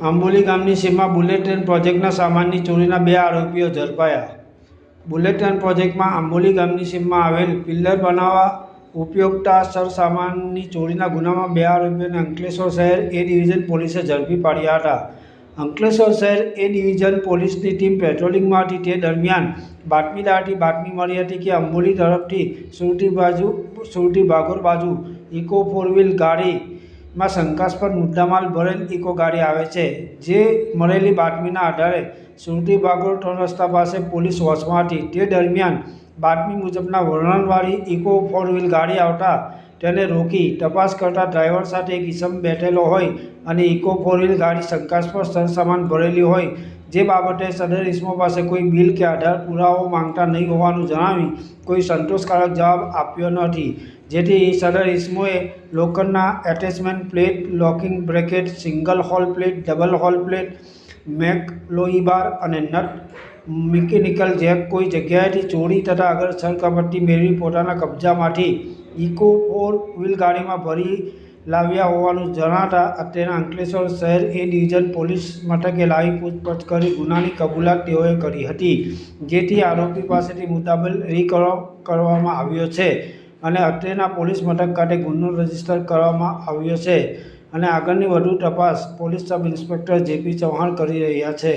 આંબોલી ગામની સીમમાં bullet train પ્રોજેક્ટના સામાનની ચોરીના બે આરોપીઓ ઝડપાયા. બુલેટ ટ્રેન પ્રોજેક્ટમાં આંબોલી ગામની સીમમાં આવેલ પિલ્લર બનાવવા ઉપયોગતા સરસામાનની ચોરીના ગુનામાં બે આરોપીઓને અંકલેશ્વર શહેર એ ડિવિઝન પોલીસે ઝડપી પાડ્યા હતા. અંકલેશ્વર શહેર એ ડિવિઝન પોલીસની ટીમ પેટ્રોલિંગમાં હતી. તે દરમિયાન બાતમીદારથી બાતમી મળી હતી કે અંબોલી તરફથી સુરતી બાજુ, સુરતી ભાગોર બાજુ ઇકો ફોર વ્હીલ ગાડીમાં શંકાસ્પદ મુદ્દામાલ ભરેલ ઇકો ગાડી આવે છે, જે મળેલી બાતમીના આધારે સુરતી ભાગોર ત્રણ રસ્તા પાસે પોલીસ વોચમાં હતી. તે દરમિયાન બાતમી મુજબના વર્ણનવાળી ઇકો ફોર વ્હીલ ગાડી આવતા તેને રોકી તપાસ કરતા ડ્રાઈવર સાથે એક ઈસમ બેઠેલો હોય અને ઇકો ફોર વ્હીલ ગાડી શંકાસ્પદ સરસામાન ભરેલી હોય, જે બાબતે સદર ઇસમો પાસે કોઈ બિલ કે આધાર પુરાવો માંગતા નહીં હોવાનું જણાવી કોઈ સંતોષકારક જવાબ આપ્યો નથી. જેથી સદર ઇસમોએ લોકરના attachment plate, locking bracket, single hole plate, double hole plate make લોહી બાર અને નટ, મિકેનિકલ જેક કોઈ જગ્યાએથી ચોરી તથા આગળ સરકપટ્ટી મેળવી પોતાના કબજામાંથી ઇકો ફોર વ્હીલ ગાડીમાં ભરી લાવ્યા હોવાનું જણાતા તેના અંકલેશ્વર શહેર એ ડિવિઝન પોલીસ મથકે લાવી પૂછપરછ કરી ગુનાની કબૂલાત તેઓએ કરી હતી, જેથી આરોપી પાસેથી મુદ્દાબલ રિકવર કરવામાં આવ્યો છે અને અત્રેના પોલીસ મથક ખાતે ગુનો રજિસ્ટર કરવામાં આવ્યો છે અને આગળની વધુ તપાસ police sub inspector JP Chauhan કરી રહ્યા છે.